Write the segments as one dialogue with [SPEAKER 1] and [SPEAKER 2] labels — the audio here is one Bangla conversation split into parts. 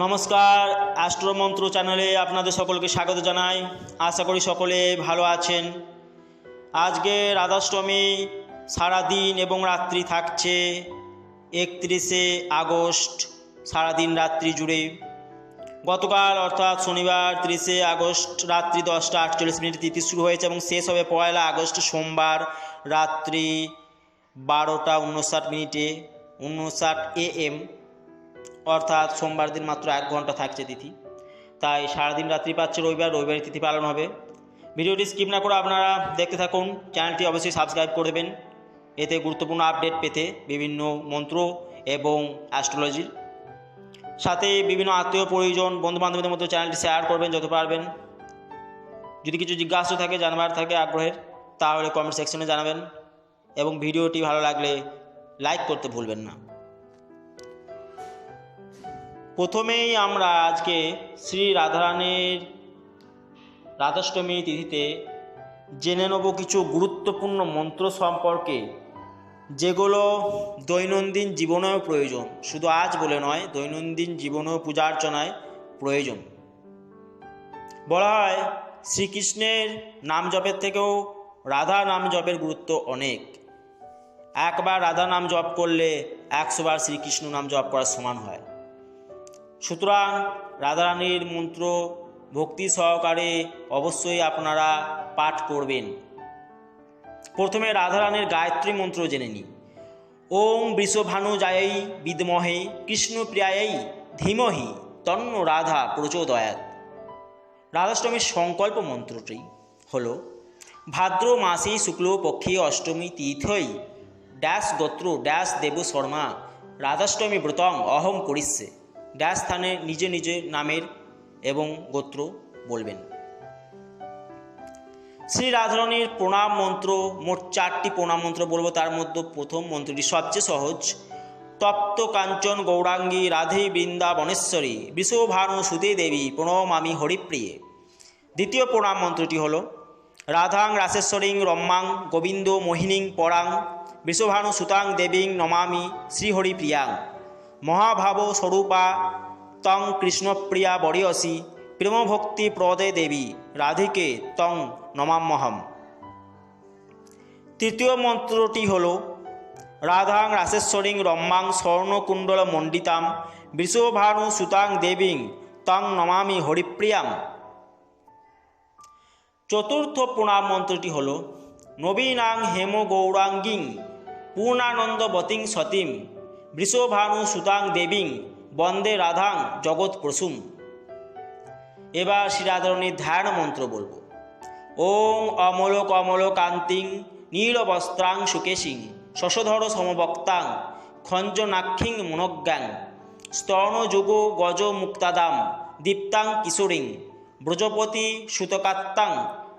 [SPEAKER 1] নমস্কার অ্যাস্ট্রোমন্ত্র চ্যানেলে আপনাদের সকলকে স্বাগত জানাই। আশা করি সকলে ভালো আছেন। আজকে রাধাষ্টমী সারাদিন এবং রাত্রি থাকছে একত্রিশে আগস্ট, সারাদিন রাত্রি জুড়ে। গতকাল, অর্থাৎ শনিবার তিরিশে আগস্ট, রাত্রি দশটা আটচল্লিশ মিনিট তিথি শুরু হয়েছে এবং শেষ হবে পয়লা আগস্ট, সোমবার রাত্রি বারোটা উনষাট মিনিটে, উনষাট এ এম অর্থাৎ সোমবার দিন মাত্র এক ঘণ্টা থাকছে তিথি। তাই সারাদিন রাত্রি পাচ্ছে রবিবার রবিবারের তিথি পালন হবে। ভিডিওটি স্কিপ না করে আপনারা দেখতে থাকুন। চ্যানেলটি অবশ্যই সাবস্ক্রাইব করে দেবেন। এতে গুরুত্বপূর্ণ আপডেট পেতে বিভিন্ন মন্ত্র এবং অ্যাস্ট্রোলজির সাথে বিভিন্ন আত্মীয়, পরিজন বন্ধু বান্ধবদের মধ্যে চ্যানেলটি শেয়ার করবেন যত পারবেন। যদি কিছু জিজ্ঞাসা থাকে, জানবার থাকে আগ্রহের, তাহলে কমেন্ট সেকশনে জানাবেন। এবং ভিডিওটি ভালো লাগলে লাইক করতে ভুলবেন না। প্রথমেই আমরা আজকে শ্রী রাধারানীর রাধাষ্টমী তিথিতে জেনে নেব কিছু গুরুত্বপূর্ণ মন্ত্র সম্পর্কে, যেগুলো দৈনন্দিন জীবনেও প্রয়োজন। শুধু আজ বলে নয়, দৈনন্দিন জীবনেও পূজার্চনায় প্রয়োজন। বলা হয়, শ্রীকৃষ্ণের নাম জপের থেকেও রাধা নাম জপের গুরুত্ব অনেক। একবার রাধা নাম জপ করলে একশোবার শ্রীকৃষ্ণ নাম জপ করার সমান হয়। সুতরাং রাধারানীর মন্ত্র ভক্তি সহকারে অবশ্যই আপনারা পাঠ করবেন। প্রথমে রাধারানীর গায়ত্রী মন্ত্র জেনে নিই। ওম বৃষভানু জায়ই বিদমহে কৃষ্ণপ্রিয়ায়ই ধীমহি তন্ন রাধা প্রচোদয়াত রাধাষ্টমীর সংকল্প মন্ত্রটি হল, ভাদ্র মাসে শুক্লপক্ষে অষ্টমী তীর্থই ড্যাশ গোত্র ড্যাশ দেব শর্মা, রাধাষ্টমী ব্রতং অহম করিচ্ছে ড্যাশ স্থানে নিজে নিজে নামের এবং গোত্র বলবেন। শ্রী রাধারণীর প্রণাম মন্ত্র, মোট চারটি প্রণাম মন্ত্র বলব, তার মধ্যে প্রথম মন্ত্রটি সবচেয়ে সহজ। তপ্ত কাঞ্চন গৌরাঙ্গী রাধে বৃন্দাবনেশ্বরী, বিশ্বভানু সুদে দেবী প্রণমামি হরিপ্রিয়ে। দ্বিতীয় প্রণাম মন্ত্রটি হল, রাধাং রাসেশ্বরীং রম্মাং গোবিন্দ মোহিনীং পরাং, বিশ্বভানু সুতাং দেবীং নমামি শ্রীহরিপ্রিয়াং। মহাভাব স্বরূপা, তং কৃষ্ণপ্রিয়া বরিয়সী প্রেমভক্তি প্রদে দেবী, রাধিকে তং নমাম্যহম তৃতীয় মন্ত্রটি হল, রাধাং রাসেশ্বরীং রম্মাং স্বর্ণকুণ্ডল মণ্ডিতাম বৃষভানু সুতাং দেবীং তং নমামি হরিপ্রিয়াম। চতুর্থ প্রণাম মন্ত্রটি হল, নবীনাং হেম গৌরাঙ্গিং পূর্ণানন্দবতীং সতীম বৃষভানু সুতাং দেবীং, বন্দে রাধাং জগৎ প্রসুম। এবার শ্রীরাধরণীর ধ্যান মন্ত্র বলব। ওং অমল কমল কান্তিং নীলবস্ত্রাং সুকেশিং, শশধর সমবক্তাং, খঞ্জনাক্ষিং মনজ্ঞাং, স্তর্ণযুগ গজ মুক্তাদাম, দীপ্তাং কিশোরীং, ব্রজপতি সুতকাত্তাং,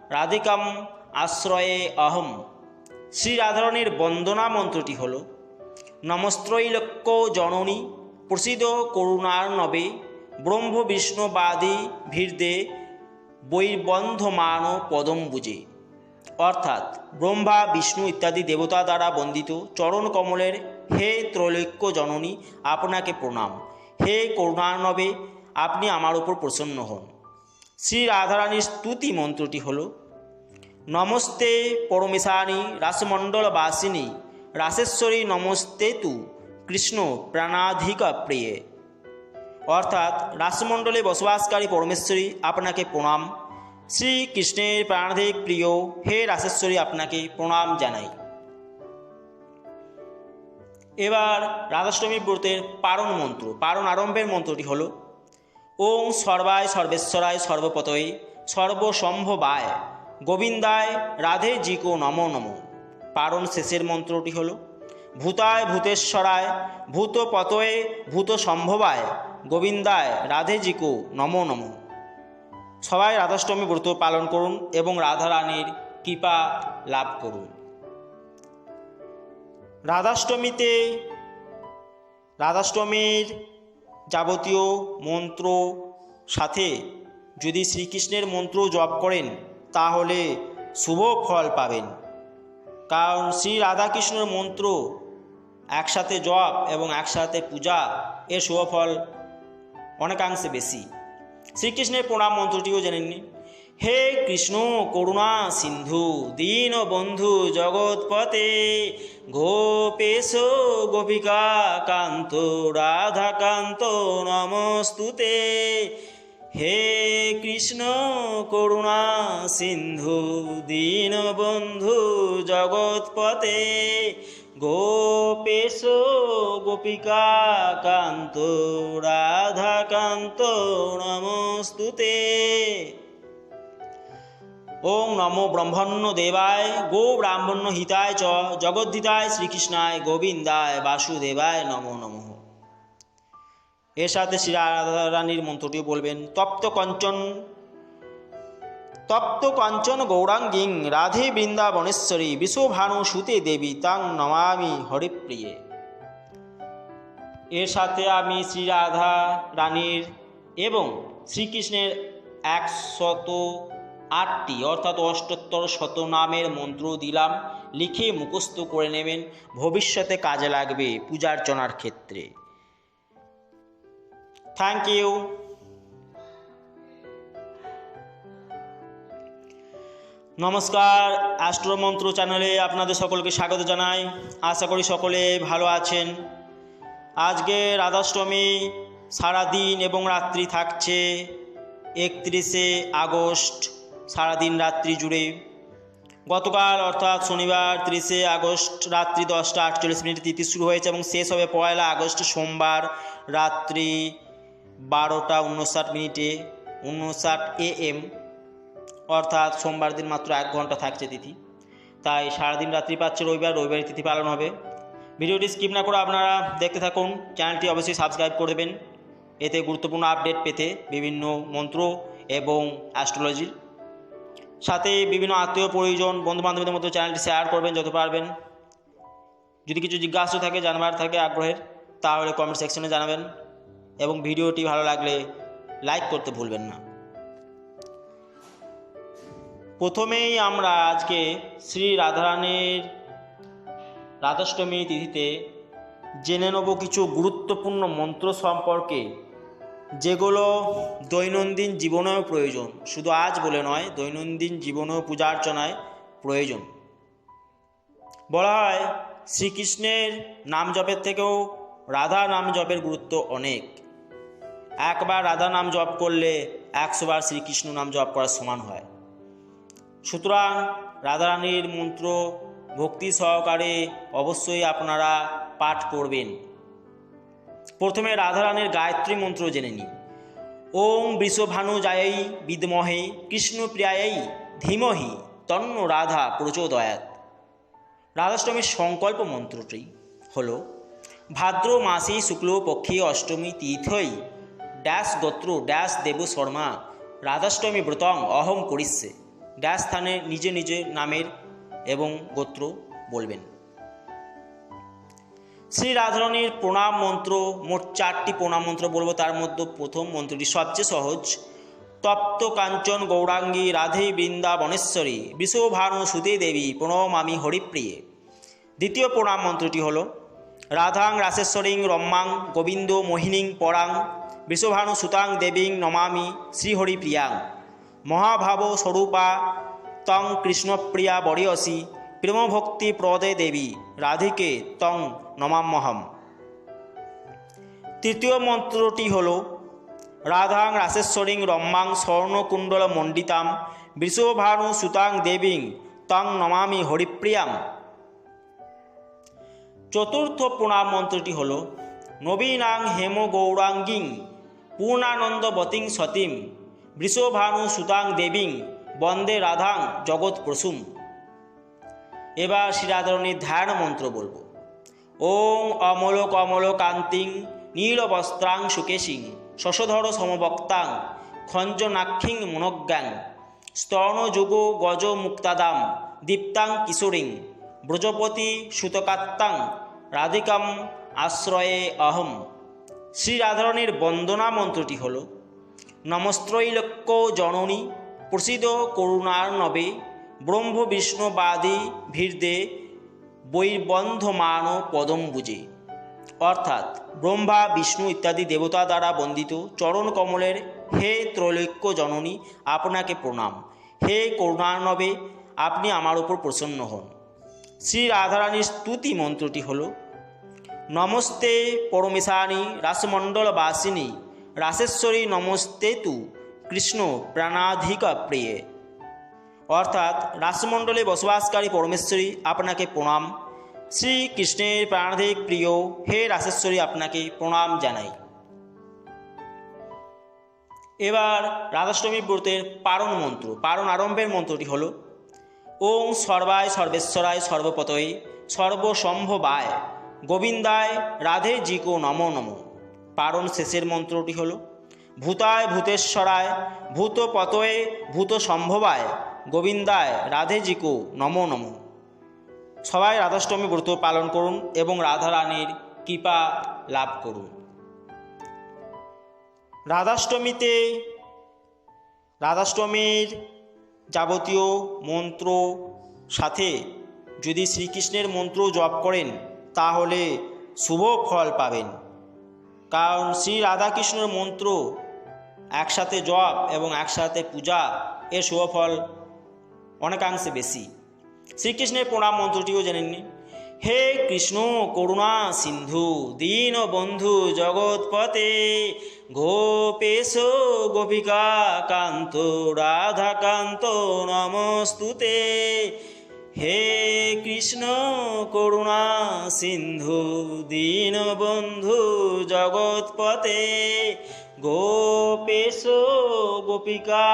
[SPEAKER 1] রাধিকাম আশ্রয়ে অহম। শ্রী রাধারণীর বন্দনা মন্ত্রটি হল নমস্ত্রৈলক্য জননী, প্রসিদ্ধ করুণার নবে ব্রহ্ম বিষ্ণুবাদী ভীরদে বৈর্বন্ধমান পদম বুঝে অর্থাৎ ব্রহ্মা, বিষ্ণু ইত্যাদি দেবতা দ্বারা বন্দিত চরণ কমলের হে ত্রৈলক্য জননী, আপনাকে প্রণাম। হে করুণার্ণবে, আপনি আমার উপর প্রসন্ন হন। শ্রী রাধারানীর স্তুতি মন্ত্রটি হল, নমস্তে পরমেশানী, রাসমণ্ডলবাসিনী রাসেশ্বরী নমস্তে তু, কৃষ্ণ প্রাণাধিক প্রিয়ে। অর্থাৎ রাসমণ্ডলে বসবাসকারী পরমেশ্বরী, আপনাকে প্রণাম। শ্রীকৃষ্ণের প্রাণাধিক প্রিয়, হে রাসেশ্বরী, আপনাকে প্রণাম জানাই। এবার রাধাষ্টমী ব্রতের পারণ মন্ত্র, পারণ আরম্ভের মন্ত্রটি হল, ওং সর্বায় সর্বেশ্বরায় সর্বপতয়ে সর্বসম্ভবায়, গোবিন্দায় রাধে জিকো নম নম। পারণ শেষের মন্ত্রটি হল, ভূতায় ভূতেশ্বরায়, ভূতপতয়ে ভূত সম্ভবায় গোবিন্দায় রাধে জিকো নমো নম। সবাই রাধাষ্টমী ব্রত পালন করুন এবং রাধা রানীর কৃপা লাভ করুন। রাধাষ্টমীতে রাধাষ্টমীর যাবতীয় মন্ত্র সাথে যদি শ্রীকৃষ্ণের মন্ত্র জপ করেন, তাহলে শুভ ফল পাবেন। কারণ শ্রী রাধাকৃষ্ণের মন্ত্র, একসাথে জপ এবং একসাথে পূজা এর শুভফল অনেকাংশে বেশি। শ্রীকৃষ্ণের প্রণাম মন্ত্রটিও জেনে নিন হে কৃষ্ণ, করুণা সিন্ধু, দীন বন্ধু জগৎপতে গোপেশ গোপিকা কান্ত রাধাকান্ত নমস্তুতে। হে কৃষ্ণ করুণা সিন্ধু দীন বন্ধু জগৎপতে গোপেশ, গোপিকা কান্ত, রাধাকান্ত নমস্তুতে। ওং নমো ব্রহ্মণ্য দেবায়, গো ব্রাহ্মণ্য হিতায় চ, জগদ্ধিতায় শ্রীকৃষ্ণায় গোবিন্দায় বাসুদেবায় নমো নমঃ। এর সাথে শ্রী রাধারানীর মন্ত্রটিও বলবেন, তপ্ত কঞ্চন, তপ্ত কাঞ্চন গৌরাঙ্গিং রাধে বৃন্দাবনেশ্বরী, বিশ্বভানু সুতে দেবী তাং নমামি হরিপ্রিয়ে। এর সাথে আমি শ্রী রাধা রানীর এবং শ্রীকৃষ্ণের একশত আটটি অর্থাৎ অষ্টোত্তর শতনামের মন্ত্র দিলাম, লিখে মুখস্থ করে নেবেন, ভবিষ্যতে কাজে লাগবে পূজার্চনার ক্ষেত্রে। থ্যাংক ইউ নমস্কার অ্যাস্ট্রোমন্ত্র চ্যানেলে আপনাদের সকলকে স্বাগত জানাই। আশা করি সকলে ভালো আছেন। আজকে রাধাষ্টমী সারাদিন এবং রাত্রি থাকছে একত্রিশে আগস্ট, সারাদিন রাত্রি জুড়ে। গতকাল, অর্থাৎ শনিবার তিরিশে আগস্ট, রাত্রি দশটা আটচল্লিশ মিনিট তিথি শুরু হয়েছে এবং শেষ হবে পয়লা আগস্ট সোমবার রাত্রি বারোটা উনষাট মিনিটে, উনষাট এ এম অর্থাৎ সোমবার দিন মাত্র এক ঘণ্টা থাকছে তিথি। তাই সারাদিন রাত্রি পাচ্ছে রবিবার রবিবারের তিথি পালন হবে। ভিডিওটি স্কিপ না করে আপনারা দেখতে থাকুন, চ্যানেলটি অবশ্যই সাবস্ক্রাইব করে দেবেন। এতে গুরুত্বপূর্ণ আপডেট পেতে বিভিন্ন মন্ত্র এবং অ্যাস্ট্রোলজির সাথে বিভিন্ন আত্মীয়, পরিজন, বন্ধুবান্ধবদের মধ্যে চ্যানেলটি শেয়ার করবেন যত পারবেন। যদি কিছু জিজ্ঞাসা থাকে, জানবার থাকে আগ্রহের, তাহলে কমেন্ট সেকশনে জানাবেন। এবং ভিডিওটি ভালো লাগলে লাইক করতে ভুলবেন না। প্রথমেই আমরা আজকে শ্রী রাধারানীর রাধাষ্টমী তিথিতে জেনে নেব কিছু গুরুত্বপূর্ণ মন্ত্র সম্পর্কে। যেগুলো দৈনন্দিন জীবনেও প্রয়োজন। শুধু আজ বলে নয়, দৈনন্দিন জীবনেও পূজা অর্চনায় প্রয়োজন। বলা হয়, শ্রীকৃষ্ণের নাম জপের থেকেও রাধা নাম জপের গুরুত্ব অনেক। একবার রাধা নাম জপ করলে একশোবার শ্রীকৃষ্ণ নাম জপ করার সমান হয়। সুতরাং রাধারানীর মন্ত্র ভক্তি সহকারে অবশ্যই আপনারা পাঠ করবেন। প্রথমে রাধারানীর গায়ত্রী মন্ত্র জেনে নিই ওম বৃষভানু জায়ই বিদমহে কৃষ্ণপ্রিয়ায়ই ধীমহি তন্ন রাধা প্রচোদয়াত রাধাষ্টমীর সংকল্প মন্ত্রটি হল ভাদ্র মাসে শুক্লপক্ষে অষ্টমী তীর্থই ড্যাশ গোত্র ড্যাশ দেব শর্মা, রাধাষ্টমী ব্রতং অহম করিচ্ছে ড্যাশ স্থানে নিজে নিজে নামের এবং গোত্র বলবেন। শ্রী রাধারণীর প্রণাম মন্ত্র, মোট চারটি প্রণাম মন্ত্র বলব, তার মধ্যে প্রথম মন্ত্রটি সবচেয়ে সহজ। তপ্ত কাঞ্চন গৌরাঙ্গী রাধে বৃন্দাবনেশ্বরী, বিশ্বভানু সুদে দেবী, প্রণমামি হরিপ্রিয়ে। দ্বিতীয় প্রণাম মন্ত্রটি হল, রাধাং রাসেশ্বরীং রম্মাং গোবিন্দ মোহিনীং পরাং বিশ্বভানু সুতাং দেবীং নমামি শ্রীহরিপ্রিয়াং মহাভাব স্বরূপা তং কৃষ্ণপ্রিয়া বরিয়সী প্রেমভক্তি প্রদে দেবী, রাধিকে তং নমাম্যহম তৃতীয় মন্ত্রটি হল, রাধাং রাসেশ্বরীং রম্মাং স্বর্ণকুণ্ডল মণ্ডিতাম বৃষভানু সুতাং দেবীং তং নমামি হরিপ্রিয়াম। চতুর্থ প্রণাম মন্ত্রটি হল, নবীনাং হেম গৌরাঙ্গিং পূর্ণানন্দবতীং সতীম, বৃষভানু সুতাং দেবীং, বন্দে রাধাং জগৎ প্রসুম। এবার শ্রীরাধরণীর ধ্যান মন্ত্র বলব। ওং অমল কমল কান্তিং নীলবস্ত্রাং সুকেশিং, শশধর সমবক্তাং, খঞ্জনাক্ষিং মনজ্ঞাং, স্তর্ণযুগ গজ মুক্তাদাম, দীপ্তাং কিশোরীং, ব্রজপতি সুতকাত্তাং, রাধিকাম আশ্রয়ে অহম। শ্রী রাধারণীর বন্দনা মন্ত্রটি হল নমস্ত্রৈলক্য জননী, প্রসিদ্ধ করুণার নবে ব্রহ্ম বিষ্ণুবাদী ভীর্দে বৈর্বন্ধমান পদম পদম্বুজে অর্থাৎ ব্রহ্মা, বিষ্ণু ইত্যাদি দেবতা দ্বারা বন্দিত চরণ কমলের, হে ত্রৈলোক্য জননী, আপনাকে প্রণাম। হে করুণানবে আপনি আমার উপর প্রসন্ন হন। শ্রী রাধারানীর স্তুতি মন্ত্রটি হল নমস্তে পরমেশানী রাসমণ্ডলবাসিনী, রাসেশ্বরী নমস্তে তু, কৃষ্ণ প্রাণাধিক প্রিয়ে। অর্থাৎ রাসমণ্ডলে বসবাসকারী পরমেশ্বরী আপনাকে প্রণাম। শ্রীকৃষ্ণের প্রাণাধিক প্রিয়, হে রাসেশ্বরী আপনাকে প্রণাম জানাই। এবার রাধাষ্টমী ব্রতের পারণ মন্ত্র, পারণ আরম্ভের মন্ত্রটি হল, ওং সর্বায় সর্বেশ্বরায় সর্বপতয়ে সর্বসম্ভবায়। গোবিন্দায় রাধে জিকো নম নম। পারণ শেষের মন্ত্রটি হল, ভূতায় ভূতেশ্বরায়, ভূতপতয়ে ভূত সম্ভবায় গোবিন্দায় রাধে জিকো নম নম। সবাই রাধাষ্টমী ব্রত পালন করুন এবং রাধারানীর কৃপা লাভ করুন। রাধাষ্টমীতে রাধাষ্টমীর যাবতীয় মন্ত্র সাথে যদি শ্রীকৃষ্ণের মন্ত্র জপ করেন তাহলে শুভ ফল পাবেন। কারণ শ্রী রাধাকৃষ্ণের মন্ত্র, একসাথে জপ এবং একসাথে পূজা, এর শুভ ফল অনেকাংশে বেশি। শ্রীকৃষ্ণের প্রণাম মন্ত্রটিও জেনে নিন। হে কৃষ্ণ, করুণা সিন্ধু, দীন বন্ধু জগৎপতে গোপেশ গোপিকা কান্ত রাধাকান্ত নমস্তুতে। হে কৃষ্ণ করুণা সিন্ধু, দীন বন্ধু জগৎপতে গোপেশ, গোপিকা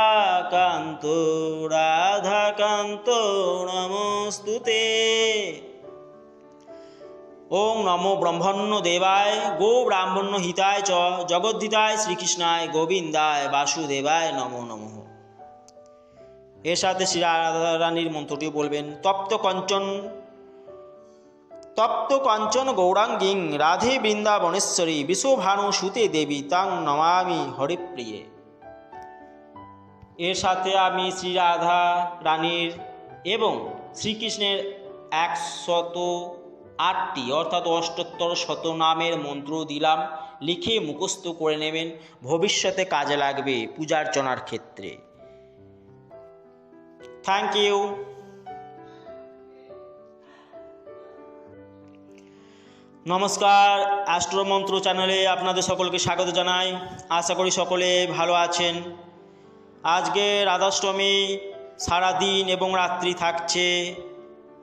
[SPEAKER 1] কান্ত রাধাকান্ত নমস্তুতে। ওং নমো ব্রহ্মণ্য দেবায়, গো ব্রাহ্মণ্য হিতায় চ, জগদ্ধিতায় শ্রীকৃষ্ণায় গোবিন্দায় বাসুদেবায় নমো নমঃ। এর সাথে শ্রী রাধারানীর মন্ত্রটিও বলবেন, তপ্ত কঞ্চন, তপ্ত কাঞ্চন গৌরাঙ্গিং রাধে বৃন্দাবনেশ্বরী, বিশ্বভানু সুতে দেবী তাং নমামি হরিপ্রিয়ে। এর সাথে আমি শ্রী রাধা রানীর এবং শ্রীকৃষ্ণের একশত আটটি অর্থাৎ অষ্টোত্তর শত নামের মন্ত্র দিলাম, লিখে মুখস্থ করে নেবেন, ভবিষ্যতে কাজে লাগবে পূজার্চনার ক্ষেত্রে। থ্যাংক ইউ নমস্কার অ্যাস্ট্রোমন্ত্র চ্যানেলে আপনাদের সকলকে স্বাগত জানাই। আশা করি সকলে ভালো আছেন। আজকে রাধাষ্টমী সারাদিন এবং রাত্রি থাকছে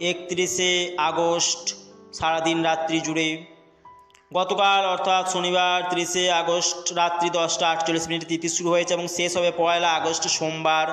[SPEAKER 1] একত্রিশে আগস্ট, সারাদিন রাত্রি জুড়ে। গতকাল, অর্থাৎ শনিবার তিরিশে আগস্ট, রাত্রি দশটা আটচল্লিশ মিনিট তিথি শুরু হয়েছে এবং শেষ হবে পয়লা আগস্ট সোমবার।